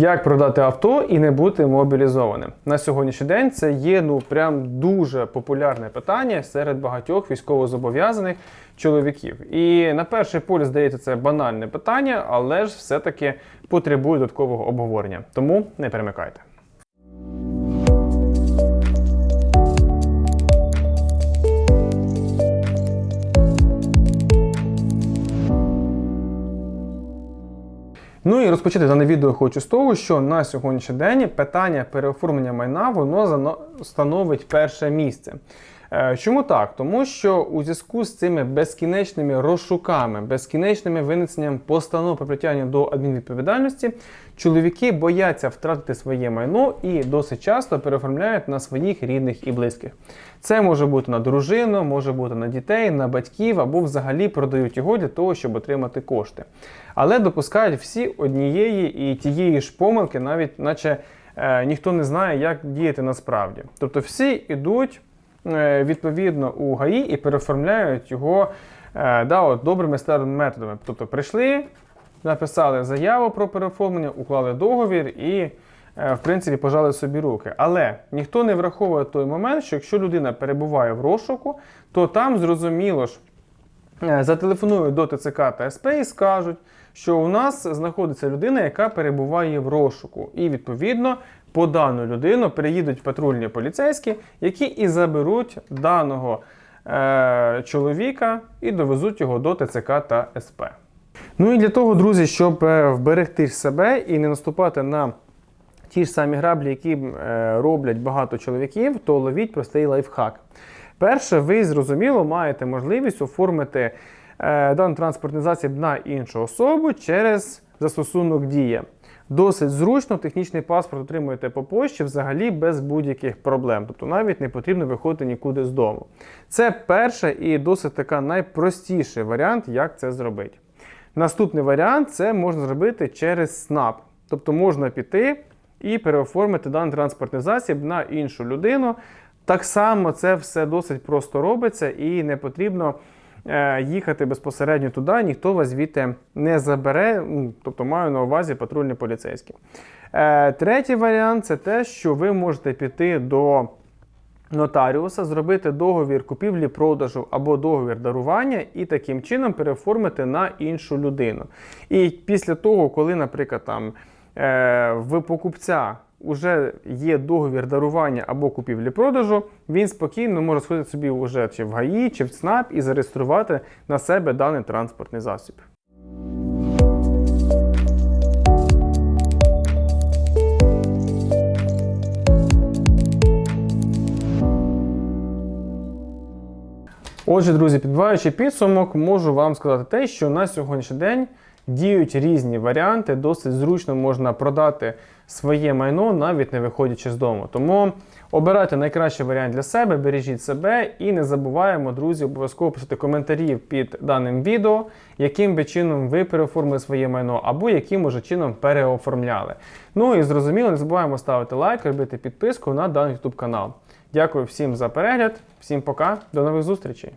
Як продати авто і не бути мобілізованим на сьогоднішній день? Це є ну прям дуже популярне питання серед багатьох військовозобов'язаних чоловіків. І на перший погляд здається, це банальне питання, але ж все-таки потребує додаткового обговорення. Тому не перемикайте. Ну і розпочати дане відео хочу з того, що на сьогоднішній день питання переоформлення майна воно становить перше місце. Е, Чому так? Тому що у зв'язку з цими безкінечними розшуками, безкінечними винесенням постанов про притягнення до адмінвідповідальності, чоловіки бояться втратити своє майно і досить часто переоформляють на своїх рідних і близьких. Це може бути на дружину, може бути на дітей, на батьків або взагалі продають його для того, щоб отримати кошти. Але допускають всі однієї і тієї ж помилки, навіть наче е, ніхто не знає, як діяти насправді. Тобто всі йдуть відповідно у ГАІ і переоформляють його е, да, от, добрими старими методами. Тобто прийшли, написали заяву про переоформлення, уклали договір і, е, в принципі, пожали собі руки. Але ніхто не враховує той момент, що якщо людина перебуває в розшуку, то там зрозуміло ж. Е, Зателефонують до ТЦК та СП і скажуть, що у нас знаходиться людина, яка перебуває в розшуку. І відповідно по дану людину приїдуть патрульні поліцейські, які і заберуть даного е, чоловіка і довезуть його до ТЦК та СП. Ну і для того, друзі, щоб е, вберегти себе і не наступати на ті ж самі граблі, які е, роблять багато чоловіків, то ловіть простий лайфхак. Перше, ви зрозуміло маєте можливість оформити е, даний транспортний засіб на іншу особу через застосунок Дія. Досить зручно, технічний паспорт отримуєте по пошті взагалі без будь-яких проблем. Тобто навіть не потрібно виходити нікуди з дому. Це перший і досить така найпростіший варіант, як це зробити. Наступний варіант це можна зробити через СНАП. Тобто можна піти і переоформити даний транспортний засіб на іншу людину. Так само це все досить просто робиться і не потрібно їхати безпосередньо туди, ніхто вас звідти не забере, ну, тобто маю на увазі патрульні поліцейські. Е, третій варіант це те, що ви можете піти до нотаріуса, зробити договір купівлі-продажу або договір дарування і таким чином переоформити на іншу людину. І після того, коли, наприклад, там е, в покупця вже є договір дарування або купівлі-продажу, він спокійно може сходити собі вже чи в ГАІ, чи в ЦНАП і зареєструвати на себе даний транспортний засіб. Отже, друзі, підбиваючи підсумок, можу вам сказати те, що на сьогоднішній день діють різні варіанти. Досить зручно можна продати своє майно, навіть не виходячи з дому. Тому обирайте найкращий варіант для себе, бережіть себе і не забуваємо, друзі, обов'язково писати коментарі під даним відео, яким би чином ви переоформили своє майно, або яким уже чином переоформляли. Ну і зрозуміло, не забуваємо ставити лайк, робити підписку на даний YouTube канал. Дякую всім за перегляд, всім пока, до нових зустрічей!